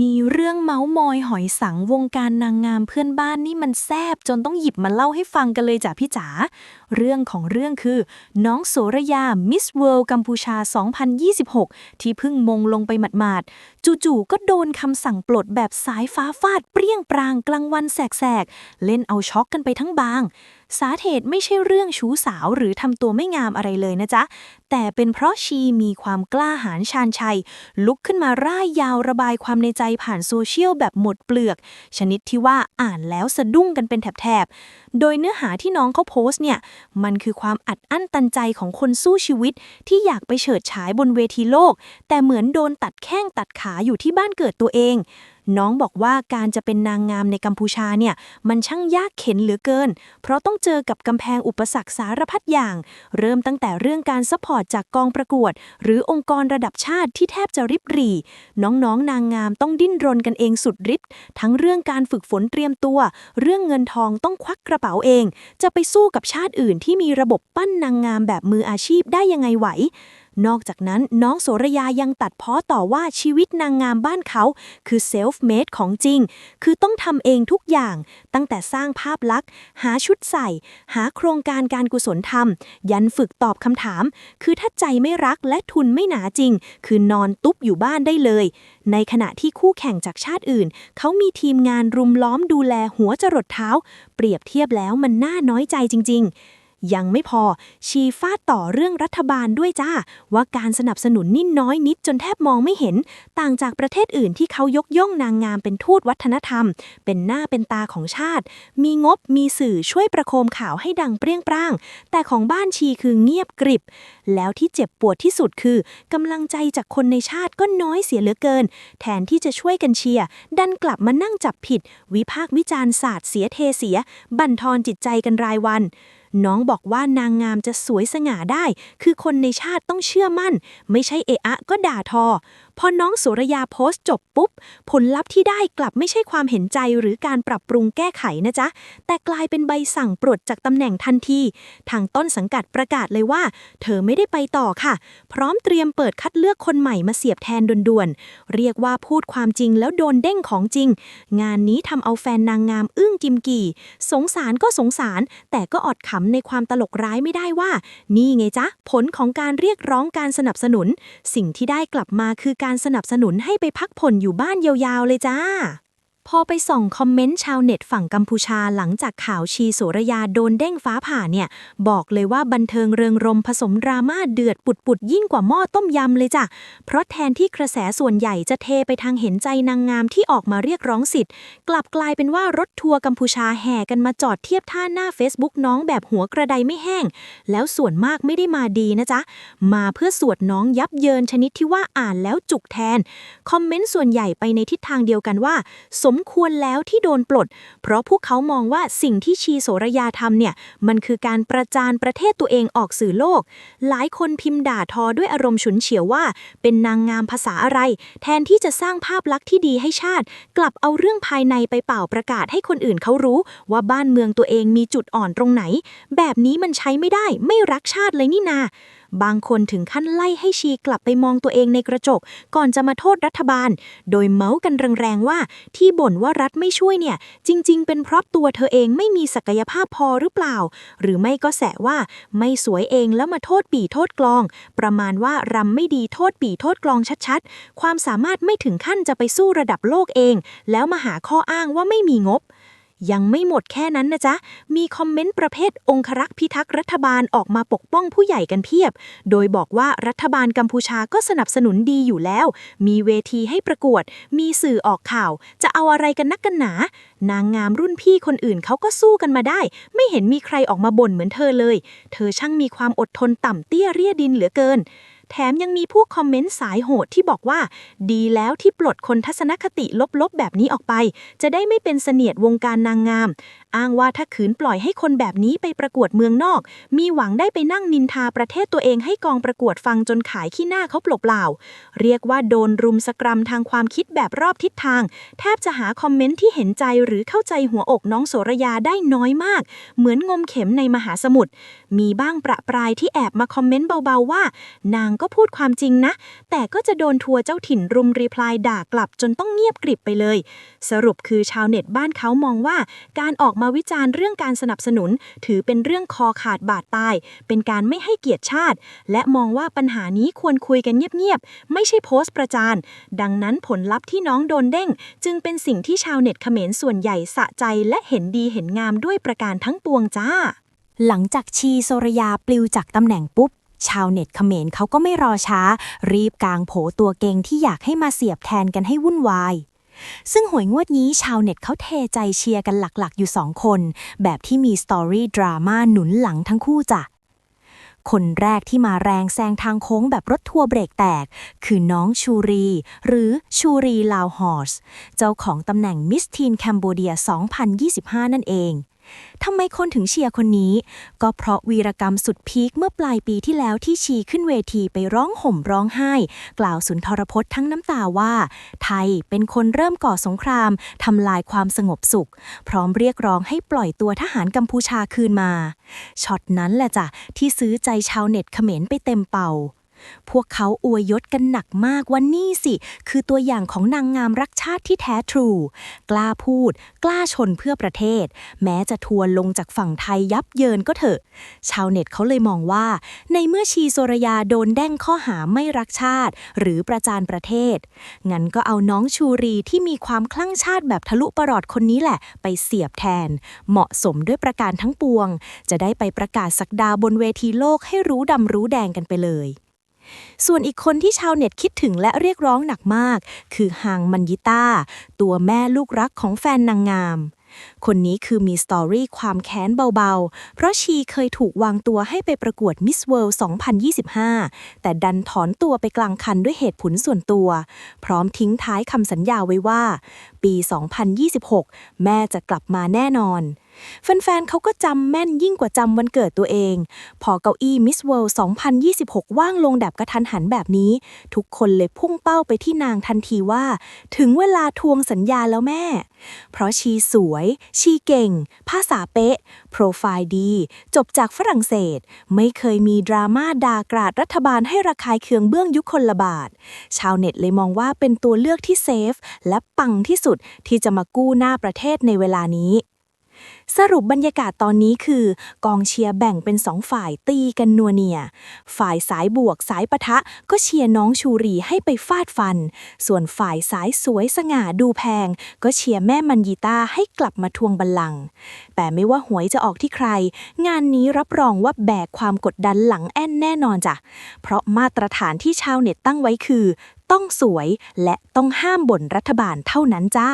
มีเรื่องเมาส์มอยหอยสังวงการนางงามเพื่อนบ้านนี่มันแซบจนต้องหยิบมาเล่าให้ฟังกันเลยจ้ะพี่จ๋า เรื่องของเรื่องคือ น้องโสระยา มิสเวิลด์กัมพูชา 2026 ที่เพิ่งมงลงไปหมาดๆ จู่ๆ ก็โดนคำสั่งปลดแบบสายฟ้าฟาดเปรี้ยงปรางกลางวันแสกๆ เล่นเอาช็อกกันไปทั้งบาง สาเหตุไม่ใช่เรื่องชู้สาวหรือทำตัวไม่งามอะไรเลยนะจ๊ะ แต่เป็นเพราะชีมีความกล้าหาญชาญชัย ลุกขึ้นมาร่ายยาวระบายความในใจผ่านโซเชียลแบบหมดเปลือก ชนิดที่ว่าอ่านแล้วสะดุ้งกันเป็นแถบๆ โดยเนื้อหาที่น้องเขาโพสต์เนี่ย มันคือความอัดอั้นตันใจของคนสู้ชีวิต ที่อยากไปเฉิดฉายบนเวทีโลก แต่เหมือนโดนตัดแข้งตัดขาอยู่ที่บ้านเกิดตัวเอง น้องบอกว่าการจะเป็นนางงามในกัมพูชาเนี่ย มันช่างยากเข็นเหลือเกิน เพราะต้องเจอกับกำแพงอุปสรรคสารพัดอย่าง เริ่มตั้งแต่เรื่องการซัพพอร์ตจากกองประกวด หรือองค์กรระดับชาติที่แทบจะริบหรี่ น้องๆนางงามต้องดิ้นรนกันเองสุดฤทธิ์ทั้งเรื่องการฝึกฝนเตรียมตัว เรื่องเงินทองต้องควักกระเป๋าเอง จะไปสู้กับชาติอื่นที่มีระบบปั้นนางงามแบบมืออาชีพได้ยังไงไหว นอกจากนั้นน้องโสระยายังตัดพ้อต่อว่าชีวิตนางงามบ้านเขา คือเซลฟ์เมดของจริง คือต้องทำเองทุกอย่าง ตั้งแต่สร้างภาพลักษณ์ หาชุดใส่ หาโครงการการกุศลทำยันฝึกตอบคำถาม คือถ้าใจไม่รักและทุนไม่หนาจริง คือนอนตุ๊บอยู่บ้านได้เลย ในขณะที่คู่แข่งจากชาติอื่น เขามีทีมงานรุมล้อมดูแลหัวจรดเท้า เปรียบเทียบแล้วมันน่าน้อยใจจริง ๆ ยังไม่พอ ชีฟาดต่อเรื่องรัฐบาลด้วยจ้า ว่าการสนับสนุนนิ่น้อยนิดจนแทบมองไม่เห็น ต่างจากประเทศอื่นที่เขายกย่องนางงามเป็นทูตวัฒนธรรม เป็นหน้าเป็นตาของชาติ มีงบมีสื่อช่วยประโคมข่าวให้ดังเปรี้ยงปร้าง แต่ของบ้านชีคือเงียบกริบ แล้วที่เจ็บปวดที่สุดคือกำลังใจจากคนในชาติก็น้อยเสียเหลือเกิน แทนที่จะช่วยกันเชียร์ดันกลับมานั่งจับผิด วิพากษ์วิจารณ์ศาสตร์เสียเทเสีย บั่นทอนจิตใจกันรายวันน้องบอกว่านางงามจะสวยสง่าได้ คือคนในชาติต้องเชื่อมั่น ไม่ใช่เอะอะก็ด่าทอ พอน้องสุรยาโพสต์จบปุ๊บ ผลลัพธ์ที่ได้กลับไม่ใช่ความเห็นใจหรือการปรับปรุงแก้ไขนะจ๊ะ แต่กลายเป็นใบสั่งปลดจากตำแหน่งทันที ทางต้นสังกัดประกาศเลยว่า เธอไม่ได้ไปต่อค่ะ พร้อมเตรียมเปิดคัดเลือกคนใหม่มาเสียบแทนด่วนๆ เรียกว่าพูดความจริงแล้วโดนเด้งของจริง งานนี้ทำเอาแฟนนางงามอึ้งกิมกี่ สงสารก็สงสาร แต่ก็อดขำในความตลกร้ายไม่ได้ว่า นี่ไงจ๊ะ ผลของการเรียกร้องการสนับสนุน สิ่งที่ได้กลับมาคือการสนับสนุนให้ไปพักผ่อนอยู่บ้านยาวๆเลยจ้า พอไปส่องคอมเมนต์ชาวเน็ตฝั่งกัมพูชาหลังจากข่าวชีโสระยาโดนเด้งฟ้าผ่าเนี่ย บอกเลยว่าบันเทิงเริงรมผสมดราม่าเดือดปุดๆยิ่งกว่าหม้อต้มยำเลยจ้ะ เพราะแทนที่กระแสส่วนใหญ่จะเทไปทางเห็นใจนางงามที่ออกมาเรียกร้องสิทธิ์ กลับกลายเป็นว่ารถทัวร์กัมพูชาแห่กันมาจอดเทียบท่าหน้า Facebook น้องแบบหัวกระไดไม่แห้ง แล้วส่วนมากไม่ได้มาดีนะจ๊ะมาเพื่อสวดน้องยับเยินชนิดที่ว่าอ่านแล้วจุกแทนคอมเมนต์ส่วนใหญ่ไปในทิศทางเดียวกันว่า สมควรแล้วที่โดนปลด เพราะพวกเขามองว่าสิ่งที่ชีโสระยาทำเนี่ย มันคือการประจานประเทศตัวเองออกสื่อโลก หลายคนพิมพ์ด่าทอด้วยอารมณ์ฉุนเฉียวว่า เป็นนางงามภาษาอะไร แทนที่จะสร้างภาพลักษณ์ที่ดีให้ชาติ กลับเอาเรื่องภายในไปเป่าประกาศให้คนอื่นเขารู้ ว่าบ้านเมืองตัวเองมีจุดอ่อนตรงไหน แบบนี้มันใช้ไม่ได้ ไม่รักชาติเลยนี่นา บางคนถึงขั้นไล่ให้ชีกลับไปมองตัวเองในกระจก ก่อนจะมาโทษรัฐบาล โดยเมาส์กันแรงๆว่า ที่บ่นว่ารัฐไม่ช่วยเนี่ย จริง ๆ เป็นเพราะตัวเธอเองไม่มีศักยภาพพอหรือเปล่า หรือไม่ก็แสว่าไม่สวยเองแล้วมาโทษปีโทษกลอง ประมาณว่ารำไม่ดีโทษปีโทษกลองชัดๆ ความสามารถไม่ถึงขั้นจะไปสู้ระดับโลกเอง แล้วมาหาข้ออ้างว่าไม่มีงบ ยังไม่หมดแค่นั้นนะจ๊ะ มีคอมเมนต์ประเภทองครักษ์พิทักษ์รัฐบาลออกมาปกป้องผู้ใหญ่กันเพียบ โดยบอกว่ารัฐบาลกัมพูชาก็สนับสนุนดีอยู่แล้ว มีเวทีให้ประกวด มีสื่อออกข่าว จะเอาอะไรกันนักกันหนา นางงามรุ่นพี่คนอื่นเขาก็สู้กันมาได้ ไม่เห็นมีใครออกมาบ่นเหมือนเธอเลย เธอช่างมีความอดทนต่ำเตี้ยเรียดินเหลือเกิน แถมยังมีผู้คอมเมนต์สายโหดที่บอกว่า ดีแล้วที่ปลดคนทัศนคติลบๆ แบบนี้ออกไป จะได้ไม่เป็นเสนียดวงการนางงาม อ้างว่าถ้าขืนปล่อยให้คนแบบนี้ไปประกวดเมืองนอก มีหวังได้ไปนั่งนินทาประเทศตัวเองให้กองประกวดฟังจนขายขี้หน้าเขาเปล่าๆเรียกว่าโดนรุมสกรัมทางความคิดแบบรอบทิศทาง แทบจะหาคอมเมนต์ที่เห็นใจหรือเข้าใจหัวอกน้องโสระยาได้น้อยมาก เหมือนงมเข็มในมหาสมุทรมีบ้างประปรายที่แอบมาคอมเมนต์เบาๆว่า นางก็พูดความจริงนะ แต่ก็จะโดนทัวร์เจ้าถิ่นรุมรีพลายด่ากลับจนต้องเงียบกริบไปเลย สรุปคือชาวเน็ตบ้านเขามองว่า การออกมาวิจารณ์เรื่องการสนับสนุน ถือเป็นเรื่องคอขาดบาดตาย เป็นการไม่ให้เกียรติชาติ และมองว่าปัญหานี้ควรคุยกันเงียบๆไม่ใช่โพสต์ประจานดังนั้นผลลัพธ์ที่น้องโดนเด้ง จึงเป็นสิ่งที่ชาวเน็ตเขมรส่วนใหญ่สะใจและเห็นดีเห็นงามด้วยประการทั้งปวงจ้า หลังจากชีโซรยาปลิวจากตำแหน่งปุ๊บ ชาวเน็ตเขมรเขาก็ไม่รอช้า รีบกางโผตัวเก่งที่อยากให้มาเสียบแทนกันให้วุ่นวาย ซึ่งหวยงวดนี้ชาวเน็ตเขาเทใจเชียร์กันหลักๆ อยู่สองคน แบบที่มีสตอรี่ดราม่าหนุนหลังทั้งคู่จ้ะคนแรกที่มาแรงแซงทางโค้งแบบรถทัวร์เบรกแตก คือน้องชูรี หรือชูรีลาวฮอร์ส เจ้าของตำแหน่งมิสทีนแคนเบเดีย 2025 นั่นเอง ทำไมคนถึงเชียร์คนนี้ ก็เพราะวีรกรรมสุดพีคเมื่อปลายปีที่แล้วที่ชีขึ้นเวทีไปร้องห่มร้องไห้ กล่าวสุนทรพจน์ทั้งน้ำตาว่า ไทยเป็นคนเริ่มก่อสงครามทำลายความสงบสุข พร้อมเรียกร้องให้ปล่อยตัวทหารกัมพูชาคืนมาช็อตนั้นแหละจ้ะที่ซื้อใจชาวเน็ตเขมรไปเต็มเป่า พวกเขาอวยยศกันหนักมากว่านี่สิ คือตัวอย่างของนางงามรักชาติที่แท้ทรู กล้าพูด กล้าชนเพื่อประเทศ แม้จะทัวร์ลงจากฝั่งไทยยับเยินก็เถอะ ชาวเน็ตเขาเลยมองว่า ในเมื่อชีโซรยาโดนแด้งข้อหาไม่รักชาติ หรือประจานประเทศ งั้นก็เอาน้องชูรีที่มีความคลั่งชาติแบบทะลุประหลอดคนนี้แหละ ไปเสียบแทน เหมาะสมด้วยประการทั้งปวง จะได้ไปประกาศสักดาบนเวทีโลกให้รู้ดำรู้แดงกันไปเลย ส่วนอีกคนที่ชาวเน็ตคิดถึงและเรียกร้องหนักมาก คือฮางมันยิต้า ตัวแม่ลูกรักของแฟนนางงามคนนี้คือมีสตอรี่ความแค้นเบาๆ เพราะชีเคยถูกวางตัวให้ไปประกวด Miss World 2025 แต่ดันถอนตัวไปกลางคันด้วยเหตุผลส่วนตัว พร้อมทิ้งท้ายคำสัญญาไว้ว่า ปี 2026 แม่จะกลับมาแน่นอน แฟนๆเขาก็จำแม่นยิ่งกว่าจำวันเกิดตัวเอง พอเก้าอี้ Miss World 2026 ว่างลงแบบกระทันหันแบบนี้ ทุกคนเลยพุ่งเป้าไปที่นางทันทีว่า ถึงเวลาทวงสัญญาแล้วแม่ เพราะชีสวย ชีเก่ง ภาษาเป๊ะ โปรไฟล์ดี จบจากฝรั่งเศส ไม่เคยมีดราม่าด่ากราดรัฐบาลให้ระคายเคืองเบื้องยุคคนละบาท ชาวเน็ตเลยมองว่าเป็นตัวเลือกที่เซฟ และปังที่สุดที่จะมากู้หน้าประเทศในเวลานี้ สรุปบรรยากาศตอนนี้คือ กองเชียร์แบ่งเป็นสองฝ่ายตีกันนัวเนีย ฝ่ายสายบวกสายปะทะก็เชียร์น้องชูรีให้ไปฟาดฟัน ส่วนฝ่ายสายสวยสง่าดูแพง ก็เชียร์แม่มันยีตาให้กลับมาทวงบัลลังก์แต่ไม่ว่าหวยจะออกที่ใคร งานนี้รับรองว่าแบกความกดดันหลังแอนแน่นอนจ้ะเพราะมาตรฐานที่ชาวเน็ตตั้งไว้คือ ต้องสวยและต้องห้ามบ่นรัฐบาลเท่านั้นจ้า